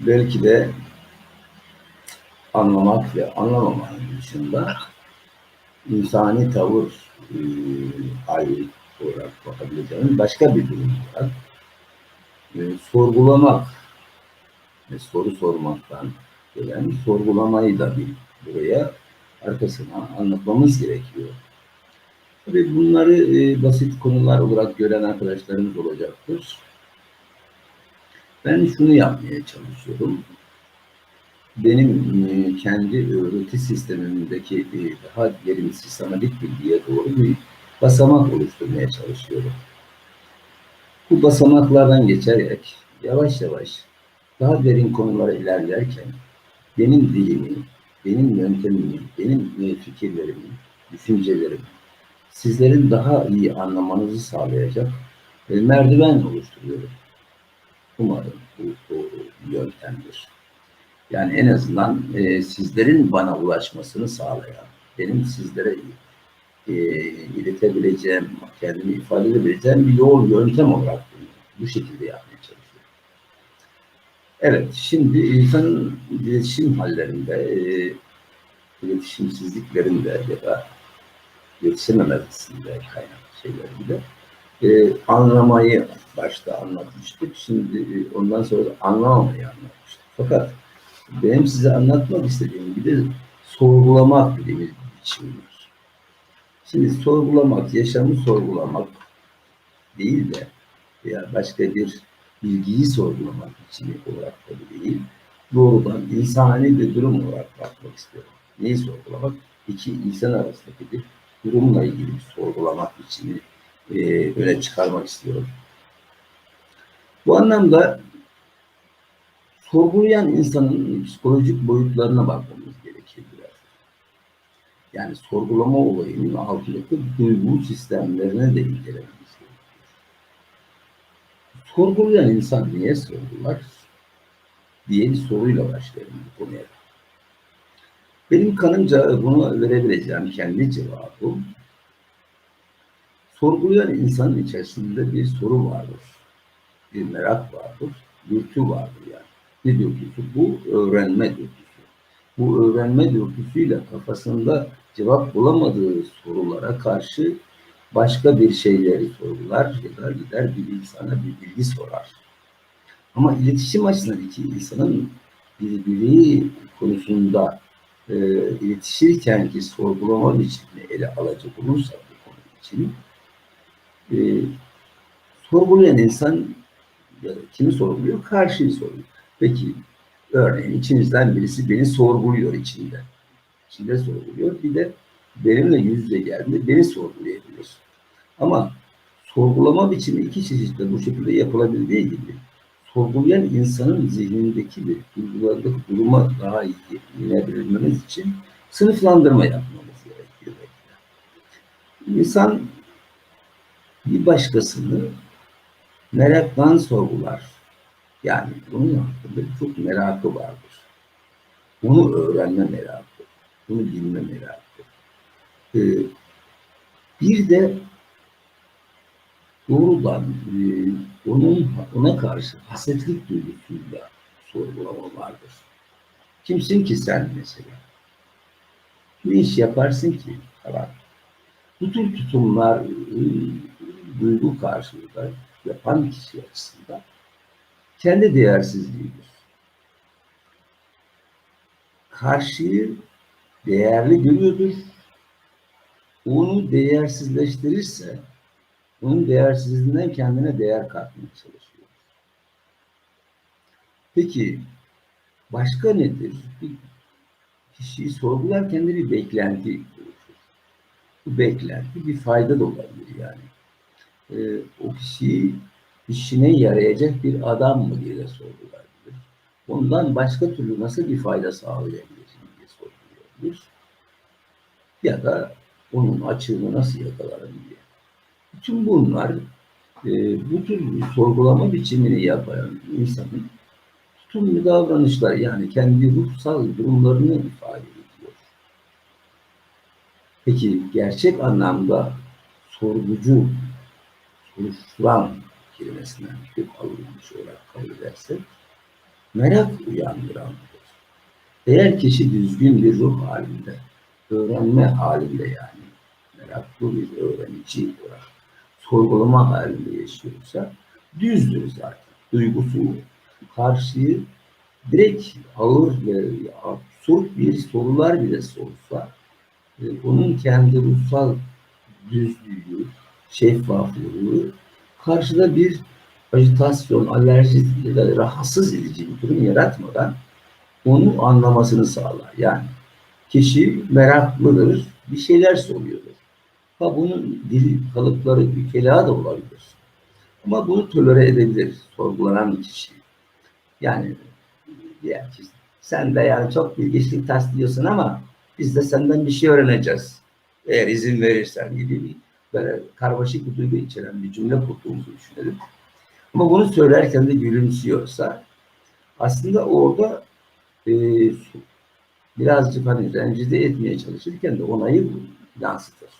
belki de anlamak ve anlamamanın dışında insani tavır e, ayrı olarak bakabileceğimiz başka bir durum olarak e, sorgulamak ve soru sormaktan gelen sorgulamayı da bir buraya arkasına anlatmamız gerekiyor. Tabii bunları e, basit konular olarak gören arkadaşlarımız olacaktır. Ben şunu yapmaya çalışıyorum. Benim e, kendi öğreti sistemimdeki e, daha derin sistematik bilgiye doğru bir basamak oluşturmaya çalışıyorum. Bu basamaklardan geçerek yavaş yavaş daha derin konulara ilerlerken benim dilimi, benim yöntemimi, benim e, fikirlerimi, düşüncelerimi sizlerin daha iyi anlamanızı sağlayacak merdiven oluşturuyorum. Umarım bu bir yöntemdir. Yani en azından e, sizlerin bana ulaşmasını sağlayan, benim sizlere e, iletebileceğim, kendimi ifade edebileceğim bir yol, yöntem olarak bunu, bu şekilde yapmaya çalışıyorum. Evet, şimdi insanın iletişim hallerinde, e, iletişimsizliklerinde ya da iletişememesinde kaynak şeylerinde e, anlamayı başta anlatmıştık. Şimdi e, ondan sonra anlamamayı anlatmıştık. Fakat benim size anlatmak istediğim bir de sorgulamak dediğimiz bir biçim var. Şimdi sorgulamak, yaşamı sorgulamak değil de veya başka bir bilgiyi sorgulamak biçimi olarak da değil, doğrudan insani bir durum olarak bakmak istiyorum. Neyi sorgulamak? İki insan arasındaki bir durumla ilgili bir sorgulamak biçimi e, öne çıkarmak istiyorum. Bu anlamda sorgulayan insanın psikolojik boyutlarına bakmamız gerekir biraz. Yani sorgulama olayının altındaki duygu sistemlerine de incelememiz gerekiyor. Sorgulayan insan niye sorgular diye bir soruyla başlayalım bu konuya. Benim kanımca bunu verebileceğim kendi cevabım sorgulayan insanın içerisinde bir soru vardır. Bir merak vardır. Dürtü vardır yani. Ne dürtüsü? Bu öğrenme dürtüsü. Bu öğrenme dürtüsüyle kafasında cevap bulamadığı sorulara karşı başka bir şeyleri sorgular ya da gider bir insana bir bilgi sorar. Ama iletişim açısından iki insanın birbiri konusunda e, iletişirken ki sorgulama biçimini ele alacak olursa bu konu için e, sorgulayan insan ya da kimi sorguluyor? Karşıyı sorguluyor. Peki örneğin içinizden birisi beni sorguluyor içinde. İçinde sorguluyor. Bir de benimle yüz yüze geldiğinde beni sorgulayabilir. Ama sorgulama biçimi iki çeşitle bu şekilde yapılabildiği gibi sorgulayan insanın zihnindeki bir duygulardaki duruma daha iyi inebilmemiz için sınıflandırma yapmamız gerekiyor. İnsan bir başkasını meraktan sorgular. Yani bunun hakkında çok merakı vardır. Bunu öğrenme merakı, bunu bilme merakı. Ee, bir de doğrudan e, onun ona karşı hasetlik duygusuyla sorgulama vardır. Kimsin ki sen mesela? Ne iş yaparsın ki falan. Bu tür tutumlar e, duygu karşılığında yapan kişi açısından kendi değersizliğidir. Karşıyı değerli görüyordur. Onu değersizleştirirse onun değersizliğinden kendine değer katmaya çalışıyor. Peki başka nedir? Bir kişiyi sorgularken de bir beklenti oluşur. Bu beklenti bir fayda da olabilir yani. Ee, o kişiyi işine yarayacak bir adam mı diye de sorgulayabilir. Ondan başka türlü nasıl bir fayda sağlayabilirsin diye sorgulayabilir. Ya da onun açığını nasıl yakalarım diye. Bütün bunlar e, bu tür sorgulama biçimini yapan insanın tutumlu davranışlar yani kendi ruhsal durumlarını ifade ediyor. Peki gerçek anlamda sorgucu, soruşturan kelimesinden kök alınmış olarak kabul edersek merak uyandırandır. Eğer kişi düzgün bir ruh halinde, öğrenme halinde yani, meraklı bir öğrenici olarak sorgulama halinde yaşıyorsa, düzdür zaten. Duygusu karşıyı direkt ağır ve absürt bir sorular bile sorsa, e, onun kendi ruhsal düzlüğü, şeffaflığı karşıda bir ajitasyon, alerji ya da rahatsız edici bir durum yaratmadan onu anlamasını sağlar. Yani kişi meraklıdır, bir şeyler soruyordur. Ha bunun dil kalıpları ülkela da olabilir. Ama bunu tolere edebilir sorgulanan kişi. Yani diğer ki sen de yani çok bilgiçlik taslıyorsun ama biz de senden bir şey öğreneceğiz. Eğer izin verirsen gibi bir böyle karmaşık bir duygu içeren bir cümle kurduğumuzu düşünelim. Ama bunu söylerken de gülümsüyorsa aslında orada e, birazcık hani rencide etmeye çalışırken de onayı yansıtır.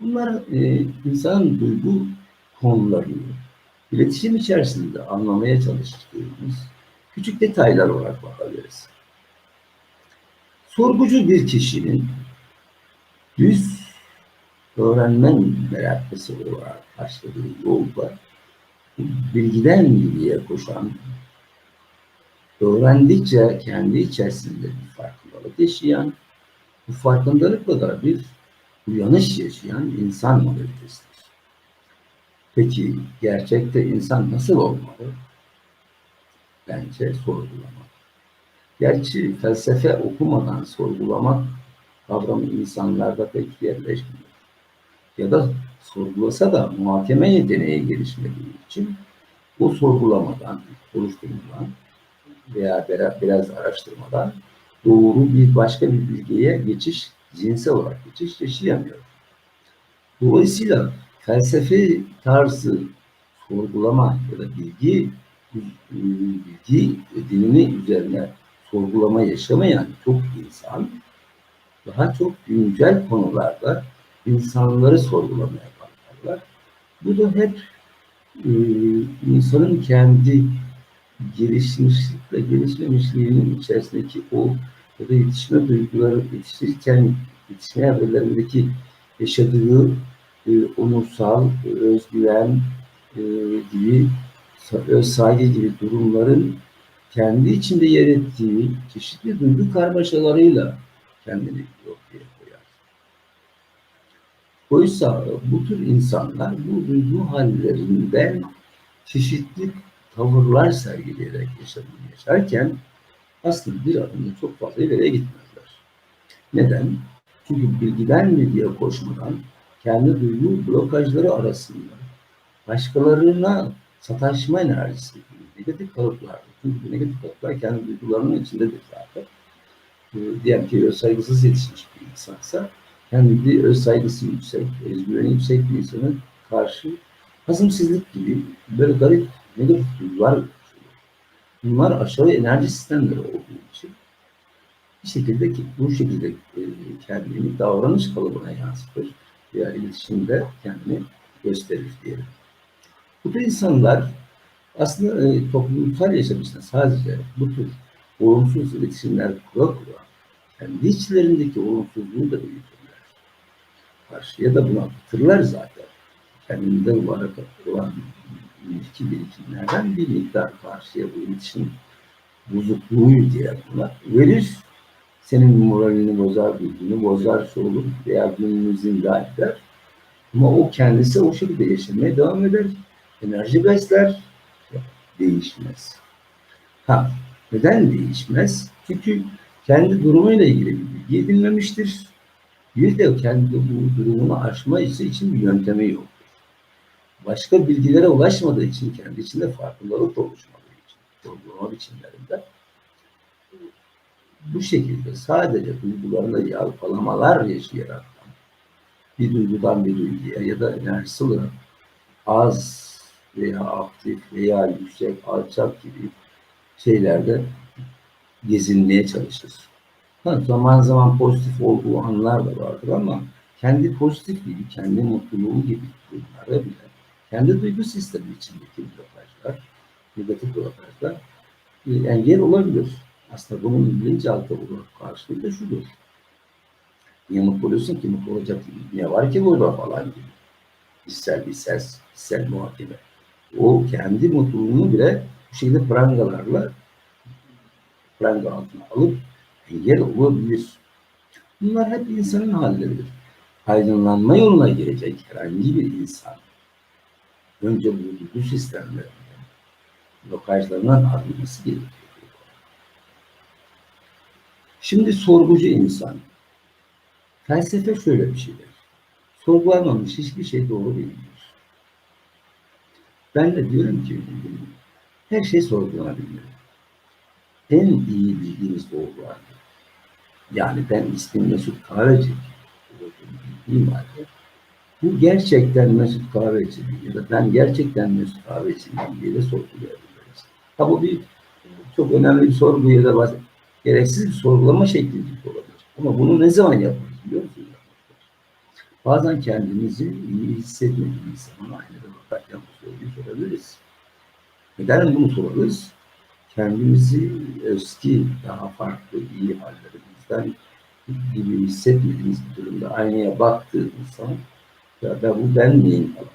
Bunlar e, insanın duygu konularını iletişim içerisinde anlamaya çalıştığımız küçük detaylar olarak bakabiliriz. Sorgucu bir kişinin düz öğrenme meraklısı olarak başladığı yolda bilgiden bilgiye koşan, öğrendikçe kendi içerisinde bir farkındalık yaşayan, bu farkındalıkla da bir uyanış yaşayan insan modalitesidir. Peki gerçekte insan nasıl olmalı? Bence sorgulamak. Gerçi felsefe okumadan sorgulamak kavramı insanlarda pek yerleşmiyor. Ya da sorgulasa da muhakeme yeteneği gelişmediği için o sorgulamadan, oluşturmadan veya biraz araştırmadan doğru bir başka bir bilgiye geçiş, zihinsel olarak geçiş yaşayamıyor. Dolayısıyla felsefe tarzı sorgulama ya da bilgi bilgi dinini üzerine sorgulama yaşamayan çok insan daha çok güncel konularda insanları sorgulamaya başlarlar. Bu da hep e, insanın kendi gelişmişlik ve gelişmemişliğinin içerisindeki o ya da yetişme duyguları yetiştirirken yetişme evrelerindeki yaşadığı e, onursal, özgüven e, gibi öz saygı gibi durumların kendi içinde yer ettiği çeşitli duygu karmaşalarıyla kendini ortaya. Oysa bu tür insanlar bu duygu hallerinden çeşitli tavırlar sergileyerek yaşamını yaşarken aslında bir adımda çok fazla ileriye gitmezler. Neden? Çünkü bilgiden bilgiye koşmadan kendi duygu blokajları arasında başkalarına sataşma enerjisi, negatif kalıplar. Çünkü bu negatif kalıplar kendi duygularının içindedir zaten. Ee, diyelim ki saygısız yetişmiş bir insansa kendi öz saygısı yüksek, özgüveni yüksek bir insana karşı hazımsızlık gibi böyle garip negatif duygular Bunlar aşağı enerji sistemleri olduğu için bir şekilde ki bu şekilde e, kendini davranış kalıbına yansıtır veya iletişimde kendini gösterir diyelim. Bu tür insanlar aslında e, toplumsal yaşam sadece bu tür olumsuz iletişimler kura kura kendi içlerindeki olumsuzluğu da büyütürler. Karşıya da buna katırlar zaten. Kendinde olarak olan ilişki birikimlerden bir miktar karşıya bu iletişim bozukluğu diye buna verir. Senin moralini bozar, bilgini bozar, olur veya gününü zindan. Ama o kendisi o şekilde yaşamaya devam eder. Enerji besler, değişmez. Ha, neden değişmez? Çünkü kendi durumuyla ilgili bir bilgi edinmemiştir. Bir de kendi bu durumunu aşma için bir yöntemi yok başka bilgilere ulaşmadığı için kendi içinde farkındalık oluşmadığı için sorgulama biçimlerinde bu şekilde sadece duygularında yalpalamalar yaşayarak bir duygudan bir duyguya ya da enerjisi olarak az veya aktif veya yüksek, alçak gibi şeylerde gezinmeye çalışır. Ha, zaman zaman pozitif olduğu anlar da vardır ama kendi pozitif gibi, kendi mutluluğu gibi durumlarda bile kendi duygu sistemi içindeki blokajlar, negatif blokajlar e, engel olabilir. Aslında bunun bilinçaltı olarak karşılığı da şudur. Niye mutlu oluyorsun ki? Mutlu olacak ne var ki burada falan gibi. Hissel bir ses, hissel muhakeme. O kendi mutluluğunu bile bu şekilde prangalarla pranga altına alıp engel olabilir. Bunlar hep insanın halleridir. Aydınlanma yoluna girecek herhangi bir insan önce bu duygu sistemlerinden blokajlarından arınması gerekiyor. Şimdi sorgucu insan. Felsefe şöyle bir şeydir. Sorgulanmamış hiçbir şey doğru değildir. Ben de diyorum ki her şey sorgulanabilir. En iyi bildiğimiz doğrulardır. Yani ben ismim Mesut Kahveci bildiğim halde bu gerçekten Mesut Kahveci ya da ben gerçekten Mesut Kahveci diye de sorgulayabiliriz. Ha bu bir çok önemli bir sorgu ya da bazen gereksiz bir sorgulama şekli olabilir. Ama bunu ne zaman yaparız biliyor musunuz? Bazen kendimizi iyi hissetmediğimiz zaman aynada bakarken bu soruyu sorabiliriz. Neden bunu sorarız? Kendimizi eski, daha farklı, iyi hallerimizden gibi hissetmediğimiz bir durumda aynaya baktığımız zaman ya da bu ben miyim falan.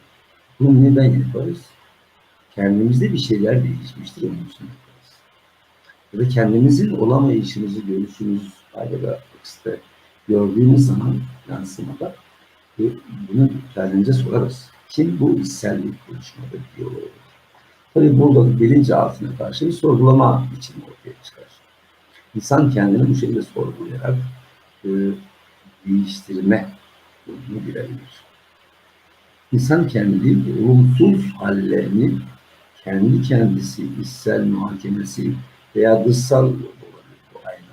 Bunu neden yaparız? Kendimizde bir şeyler değişmiştir onun için yaparız. Ya da kendimizin olamayışımızı, görüşümüz, da işte gördüğümüz zaman yansımada bunu kendimize sorarız. Kim bu içsellik konuşmada diyor. Tabii burada bilinci altına karşı bir sorgulama biçimi ortaya çıkar. İnsan kendini bu şekilde sorgulayarak e, değiştirme yolunu girebilir. İnsan kendi olumsuz hallerini kendi kendisi içsel muhakemesi veya dışsal olabilir bu aynı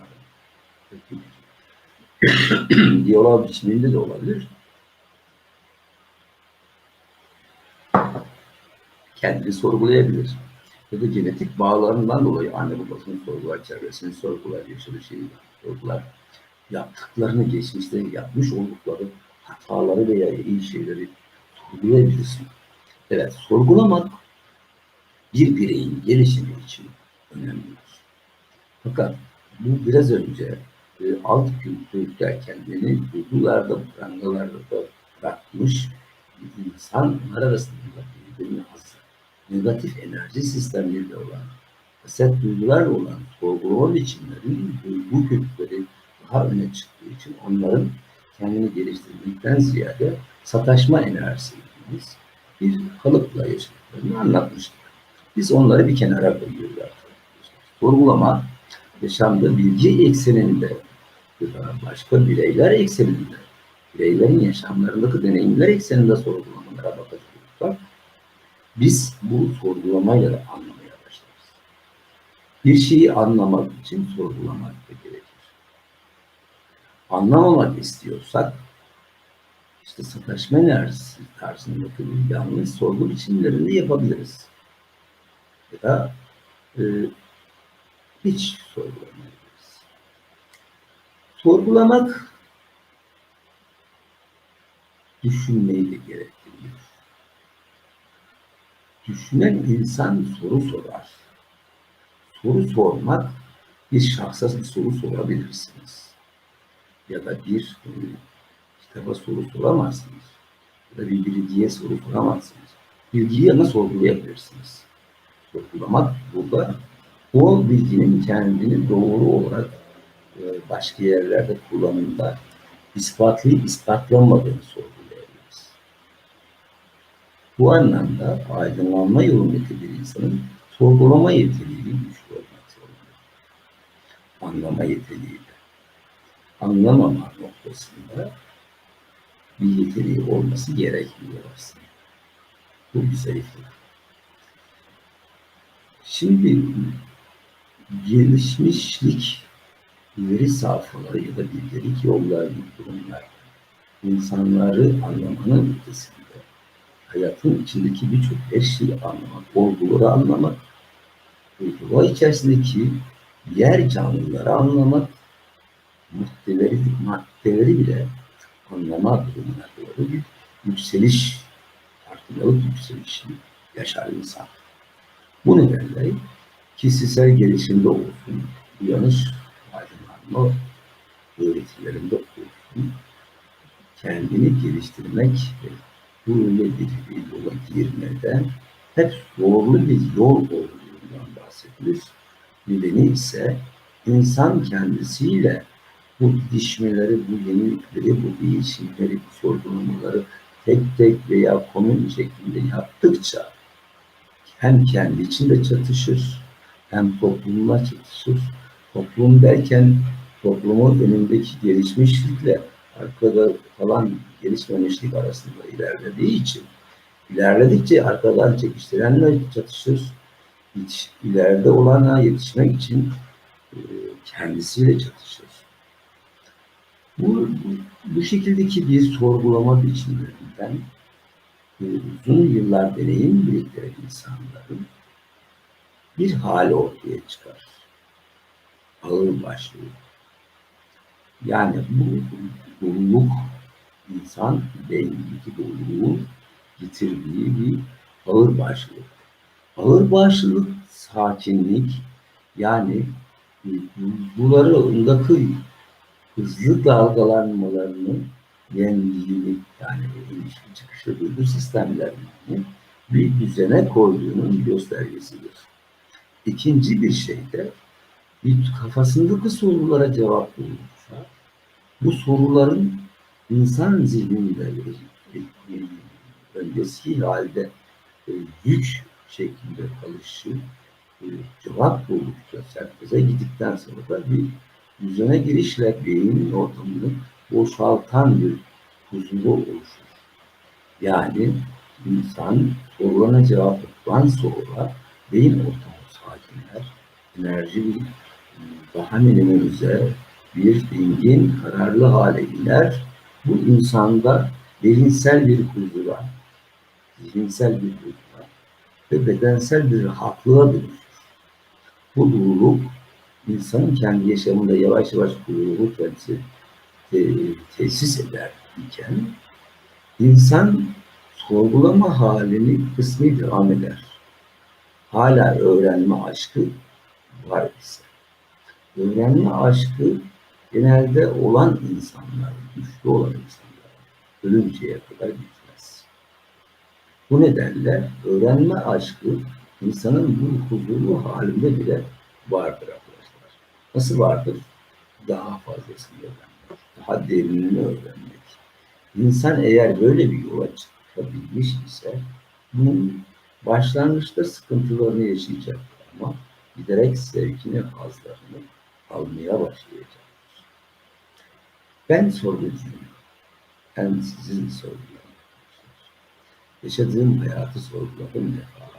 diyalog biçiminde de olabilir. Kendini sorgulayabilir. Ya da genetik bağlarından dolayı anne babasını sorgular, çevresini sorgular, yaşadığı şeyi sorgular. Yaptıklarını, geçmişte yapmış oldukları hataları veya iyi şeyleri sorgulayabilirsin. Evet, sorgulamak bir bireyin gelişimi için önemlidir. Fakat bu biraz önce e, alt kültür derken beni duygularda, prangalarda da bırakmış insanlar arasında birbirine hazır. Negatif enerji sistemleriyle olan, haset duygularla olan sorgulama biçimleri, duygu kökleri daha öne çıktığı için onların kendini geliştirmekten ziyade sataşma enerjisi dediğimiz bir kalıpla yaşadıklarını anlatmıştık. Biz onları bir kenara koyuyoruz arkadaşlar. Sorgulama yaşamda bilgi ekseninde başka bireyler ekseninde, bireylerin yaşamlarındaki deneyimler ekseninde sorgulamalara bakacağız. Biz bu sorgulamayla da anlamaya başlarız. Bir şeyi anlamak için sorgulamak da gerekir. Anlamamak istiyorsak işte sataşma enerjisi tarzındaki yanlış sorgu biçimlerini yapabiliriz. Ya da e, hiç sorgulamayabiliriz. Sorgulamak düşünmeyi de gerektiriyor. Düşünen insan soru sorar. Soru sormak bir şahsa bir soru sorabilirsiniz. Ya da bir e, kitaba soru soramazsınız. Ya da bir bilgiye soru soramazsınız. Bilgiyi ama sorgulayabilirsiniz. Sorgulamak burada o bilginin kendini doğru olarak e, başka yerlerde kullanımda ispatlayıp ispatlanmadığını sorgulayabiliriz. Bu anlamda aydınlanma yolundaki bir insanın sorgulama yeteneği güçlü olmak zorunda. Anlama yeteneği anlamama noktasında bir yeteneği olması gerekmiyor aslında. Bu bir zayıflık. Şimdi gelişmişlik veri safhaları ya da bilgelik yolları durumlar insanları anlamanın ötesinde hayatın içindeki birçok her şeyi anlamak, olguları anlamak, doğa içerisindeki diğer canlıları anlamak, maddeleri, maddeleri bile anlama durumuna doğru bir yükseliş, farkındalık yükselişi yaşar insan. Bu nedenle kişisel gelişimde olsun, uyanış aydınlanma öğretilerinde olsun, kendini geliştirmek ve böyle bir yola girmede hep zorlu bir yol olduğundan bahsedilir. Nedeni ise insan kendisiyle bu didişmeleri, bu yenilikleri, bu değişimleri, bu sorgulamaları tek tek veya komün şeklinde yaptıkça hem kendi içinde çatışır, hem toplumla çatışır. Toplum derken toplumun önündeki gelişmişlikle arkada falan gelişmemişlik arasında ilerlediği için ilerledikçe arkadan çekiştirenle çatışır. Hiç ileride olana yetişmek için e, kendisiyle çatışır. Bu, bu, bu şekildeki bir sorgulama biçimlerinden e, uzun yıllar deneyim biriktiren insanların bir hali ortaya çıkar. Ağır başlı. Yani bu doluluk insan beyindeki doluluğun getirdiği bir ağır başlılık. Ağır başlılık sakinlik yani duygularındaki hızlı dalgalanmalarını yendiğini yani ilişki çıkışı duygu sistemlerini bir düzene koyduğunun göstergesidir. İkinci bir şey de bir kafasındaki sorulara cevap bulmuşlar. Bu soruların insan zihninde öncesi halde e, yük şeklinde kalışı e, cevap buldukça senteze gittikten sonra da bir düzene girişle beynin ortamını boşaltan bir huzuru oluşur. Yani insan sorulana cevap bulduktan sonra beyin ortamı sakinler, enerji daha minimize bir dingin, kararlı hale iner. Bu insanda beyinsel bir huzura, zihinsel bir huzura ve bedensel bir rahatlığa dönüşür. Bu duruluk insanın kendi yaşamında yavaş yavaş huzuru kendisi te, tesis eder iken insan sorgulama halini kısmi devam eder. Hala öğrenme aşkı var ise. Öğrenme aşkı genelde olan insanlar, güçlü olan insanlar ölünceye kadar gitmez. Bu nedenle öğrenme aşkı insanın bu huzurlu halinde bile vardır arkadaşlar. Nasıl vardır? Daha fazlasını öğrenmek, daha derinini öğrenmek. İnsan eğer böyle bir yola çıkabilmiş ise bunun başlangıçta sıkıntılarını yaşayacak ama giderek zevkini, hazlarını almaya başlayacaktır. Ben sorgucuyum. Ben sizin sorgulayın. Yaşadığım hayatı sorguladım defalarca.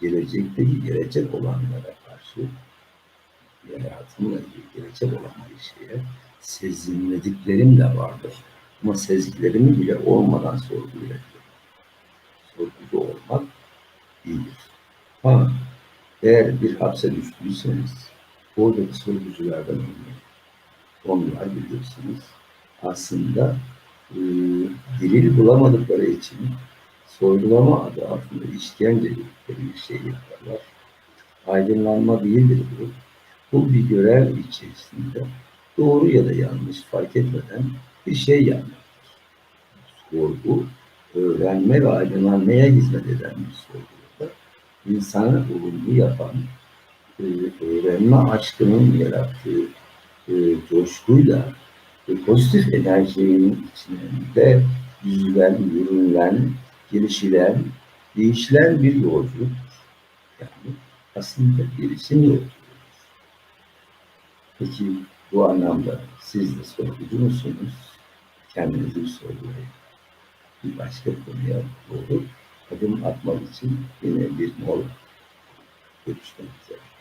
Gelecekteki gelecek olanlara karşı hayatımla ilgili gelecek olan bir şeye sezinlediklerim de vardır. Ama sezgilerimi bile olmadan sorgulayabilirim. Sorgucu olmak iyidir. Ha, eğer bir hapse düştüyseniz oradaki sorguculardan olmayın. Onlar bilirsiniz. Aslında e, delil bulamadıkları için sorgulama adı altında işkence bir şey yaparlar. Aydınlanma değildir bu. Bu bir görev içerisinde doğru ya da yanlış fark etmeden bir şey yapmaktır. Sorgu, öğrenme ve aydınlanmaya hizmet eden bir sorguda insanı olumlu yapan, e, öğrenme aşkının yarattığı e, coşkuyla ve pozitif enerjinin içinde yüzülen, yürünlen, gelişilen, değişilen bir yolculuk. Yani aslında gelişim yolculuğudur. Peki bu anlamda siz de sorgucu musunuz? Kendinizi sorgulayın. Bir başka konuya doğru adım atmak için yine bir mola. Görüşmek üzere.